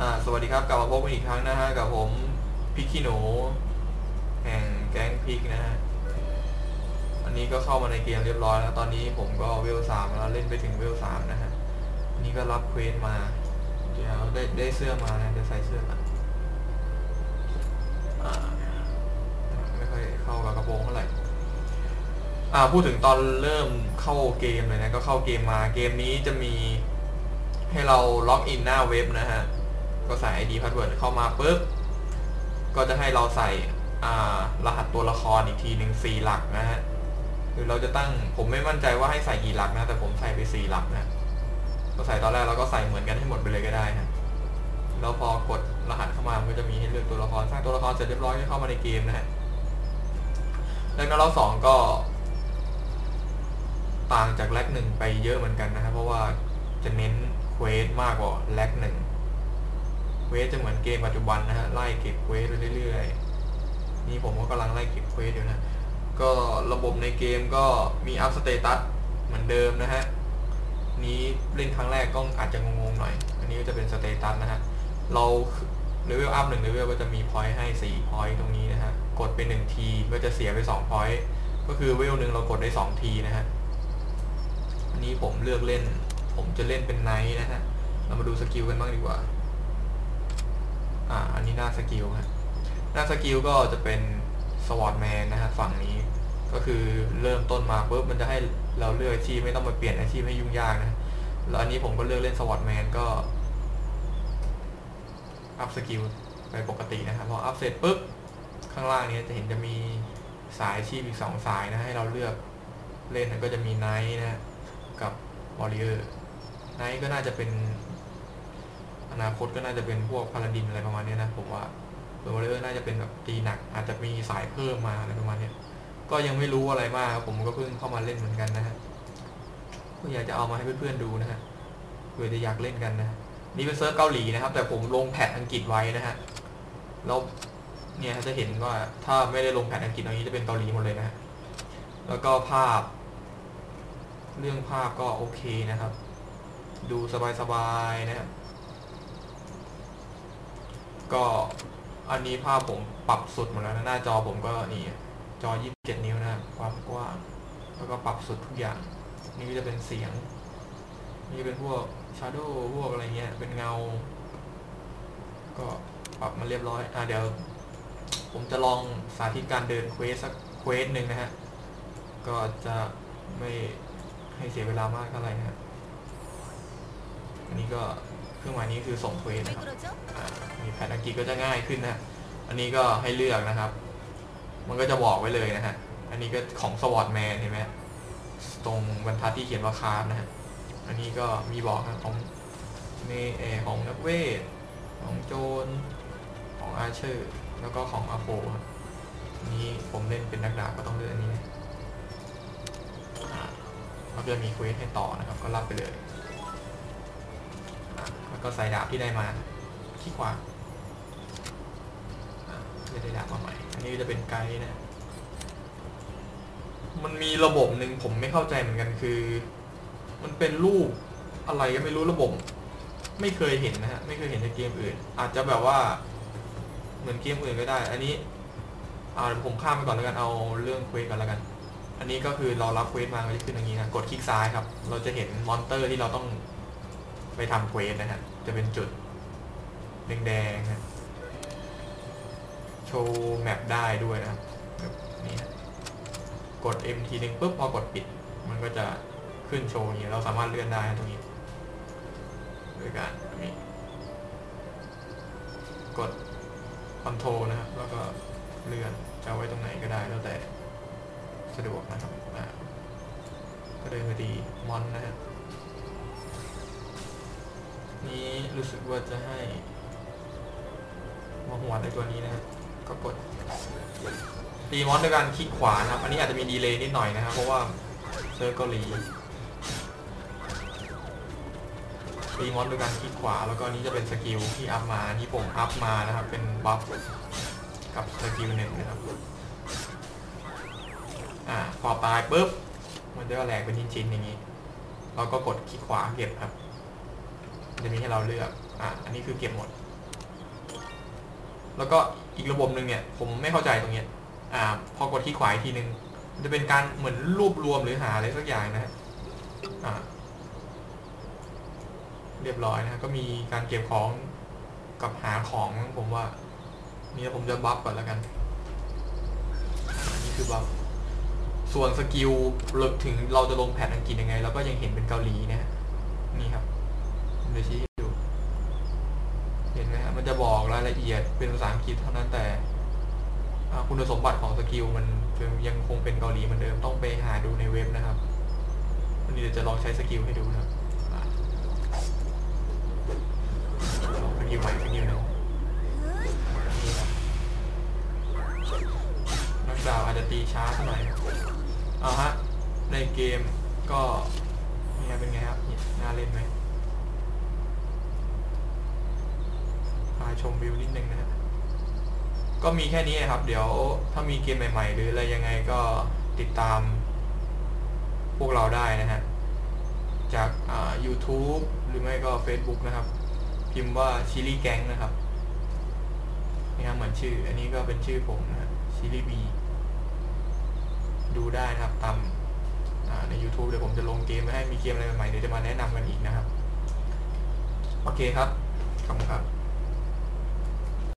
อ่าสวัสดีครับกลับมาพบกันอีกครั้งนะฮะกับผมพิกขี้หนูแห่งแก๊งพิกนะฮะอันนี้ก็เข้ามาในเกมเรียบร้อยแล้วตอนนี้ผมก็เวลสามแล้วเล่นไปถึงเวลสามนะฮะอันนี้ก็รับเควสมาเดี๋ยวได้ได้เสื้อมานะเดี๋ยวใส่เสื้อกันอ่าไม่ค่อยเข้ากับกระโปรงเท่าไหร่อ่าพูดถึงตอนเริ่มเข้าเกมเลยนะก็เข้าเกมมาเกมนี้จะมีให้เราล็อกอินหน้าเว็บนะฮะ ก็ใส่ ID password เข้ามาปุ๊บ ก็จะให้เราใส่รหัสตัวละครอีกทีหนึ่งสี่หลักนะฮะคือเราจะตั้งผมไม่มั่นใจว่าให้ใส่กี่หลักนะ แต่ผมใส่ไปสี่หลักนะก็ใส่ตอนแรกเราก็ใส่เหมือนกันให้หมดไปเลยก็ได้นะแล้วพอกดรหัสเข้ามามันก็จะมีให้เลือกตัวละครสร้างตัวละครเสร็จเรียบร้อยก็เข้ามาในเกมนะฮะแล้วก็เราสองก็ ต่างจากแลกหนึ่งไปเยอะเหมือนกันนะครับเพราะว่าจะเน้นเควสมากกว่าแลกหนึ่ง เควสจะเหมือนเกมปัจจุบันนะฮะไล่เก็บเควสเรื่อยๆนี่ผมก็กำลังไล่เก็บเควสอยู่นะก็ระบบในเกมก็มีอัพสเตตัสเหมือนเดิมนะฮะนี้เล่นครั้งแรกก็อาจจะงงๆหน่อย อันนี้ก็จะเป็นสเตตัสนะฮะเราเลเวลอัพหนึ่งเลเวลก็จะมีพอยต์ให้4พอยต์ตรงนี้นะฮะกดไป1ทีก็จะเสียไป2พอยต์ก็คือเวลหนึ่งเรากดได้2ทีนะฮะอันนี้ผมเลือกเล่น ผมจะเล่นเป็นไนท์นะฮะเรามาดูสกิลกันบ้างดีกว่า อ่าอันนี้หน้าสกิลฮะหน้าสกิลก็จะเป็นสวอตแมนนะฮะฝั่งนี้ก็คือเริ่มต้นมาปุ๊บมันจะให้เราเลือกอาชีพไม่ต้องมาเปลี่ยนอาชีพให้ยุ่งยากนะแล้วอันนี้ผมก็เลือกเล่นสวอตแมนก็อัพสกิลไปปกตินะครับพออัพเสร็จปุ๊บข้างล่างนี้จะเห็นจะมีสายอาชีพอีกสองสายนะให้เราเลือกเล่นก็จะมีไนท์นะกับวอริเออร์ไนท์ก็น่าจะเป็น อนาคตก็น่าจะเป็นพวกพาราดินอะไรประมาณนี้นะผมว่าส่วนวอริเออร์น่าจะเป็นแบบตีหนัก อาจจะมีสายเพิ่มมาอะไรประมาณนี้ก็ยังไม่รู้อะไรมากผมก็เพิ่งเข้ามาเล่นเหมือนกันนะฮะก็อยากจะเอามาให้เพื่อนๆดูนะฮะเผื่อจะอยากเล่นกันนะนี่เป็นเซิร์ฟเกาหลีนะครับ แต่ผมลงแพทอังกฤษไว้นะฮะแล้วเนี่ยจะเห็นว่าถ้าไม่ได้ลงแพทอังกฤษตรงนี้จะเป็นเกาหลีหมดเลยนะฮะแล้วก็ภาพ เรื่องภาพก็โอเคนะครับ ดูสบายๆนะครับ ก็อันนี้ภาพผมปรับสุดหมดแล้วนะหน้าจอผมก็นี่จอ 27 นิ้วนะความกว้างแล้วก็ปรับสุดทุกอย่าง นี่จะเป็นเสียง นี่เป็นพวกชาร์โดพวกอะไรเงี้ย เป็นเงา ก็ปรับมาเรียบร้อย อะเดี๋ยว ผมจะลองสาธิตการเดินเควสสักเควสหนึ่งนะฮะ ก็จะไม่ให้เสียเวลามากเท่าไหร่นะฮะอันนี้ก็ รื่องหมายนี้คือส่งเควสนะครับมีแผนอังกฤษก็จะง่ายขึ้นนะอันนี้ก็ให้เลือกนะครับ มันก็จะบอกไว้เลยนะฮะ อันนี้ก็ของสวอตแมนเห็นไหมตรงบรรทัดที่เขียนว่าคาร์นะฮะ อันนี้ก็มีบอกนะของเมเอของนักเวท ของโจน ของอาเชอร์ แล้วก็ของอาโปนี้ผมเล่นเป็นนักดาบก็ต้องเลือกอันนี้นะก็จะมีเควสให้ต่อนะครับ ก็รับไปเลย แล้วก็ใส่ดาบที่ได้มาคลิกขวาจะได้ดาบมาใหม่ อันนี้จะเป็นไกด์นะ มันมีระบบหนึ่งผมไม่เข้าใจเหมือนกันคือ มันเป็นรูปอะไรก็ไม่รู้ระบบ ไม่เคยเห็นนะฮะ ไม่เคยเห็นในเกมอื่น อาจจะแบบว่า เหมือนเกมอื่นก็ได้ อันนี้เอาผมข้ามไปก่อนแล้วกันเอาเรื่องเควสก่อนแล้วกัน อันนี้ก็คือเรารับเควสมาก็จะขึ้นอย่างนี้นะกดคลิกซ้ายครับ เราจะเห็นมอนเตอร์ที่เราต้อง ไปทำเควสนะฮะ จะเป็นจุดแดงๆนะโชว์แมปได้ด้วยนะครับนี่ฮะกด M ทีหนึ่งปุ๊บพอกดปิด มันก็จะขึ้นโชว์อย่างนี้เราสามารถเลื่อนได้ตรงนี้ด้วยการนี่กดคอนโทรนะครับ แล้วก็เลื่อนจะไว้ตรงไหนก็ได้แล้วแต่สะดวกนะครับก็เดินไปดีมอนนะฮะ นี้รู้สึกว่าจะให้มาหัวในตัวนี้นะครับ ก็กดตีมอนด้วยการคลิกขวานะครับ อันนี้อาจจะมีดีเลย์นิดหน่อยนะครับ เพราะว่าเซิร์ฟเกาหลีตีมอนด้วยการคลิกขวา แล้วก็นี้จะเป็นสกิลที่อัพมา นี่ผมอัพมานะครับ เป็นบัฟกับสกิลหนึ่งนะครับ อ่า พอตายปุ๊บ มันจะแหลกเป็นชิ้นๆอย่างนี้ เราก็กดคลิกขวาเก็บครับ จะมีให้เราเลือก อะ อันนี้คือเก็บหมด แล้วก็อีกระบบหนึ่งเนี่ย ผมไม่เข้าใจตรงเนี้ย อ่า พอกดที่ขวาอีกทีหนึ่งจะเป็นการเหมือนรวบรวมหรือหาอะไรสักอย่างนะฮะ อ่า เรียบร้อยนะฮะก็มีการเก็บของกับหาของมั้งผมว่า นี่ผมจะบัฟก่อนแล้วกัน อันนี้คือบัฟส่วนสกิลถึงเราจะลงแผนอังกฤษยังไงเราก็ยังเห็นเป็นเกาหลีนะฮะนี่ครับ เดี๋ยวชี้ให้ดู เห็นไหมฮะมันจะบอกรายละเอียดเป็นภาษาอังกฤษเท่านั้นแต่คุณสมบัติของสกิลมันยังคงเป็นเกาหลีเหมือนเดิมต้องไปหาดูในเว็บนะครับวันนี้เดี๋ยวจะลองใช้สกิลให้ดูนะครับ ชมวิวนิดนึงนะฮะก็มีแค่นี้ครับ เดี๋ยวถ้ามีเกมใหม่ ๆ หรืออะไรยังไงก็ติดตาม พวกเราได้นะฮะ จากอ่า YouTube หรือไม่ก็ Facebook นะครับ พิมพ์ว่าชิลี่แก๊งนะครับนี่ครับเหมือนชื่อ อันนี้ก็เป็นชื่อผมนะชิลี่บีดูได้นะครับตามใน YouTube เดี๋ยวผมจะลงเกมไว้ให้มีเกมอะไรใหม่ๆเดี๋ยวจะมาแนะนำกันอีกนะครับ โอเคครับ ขอบคุณครับ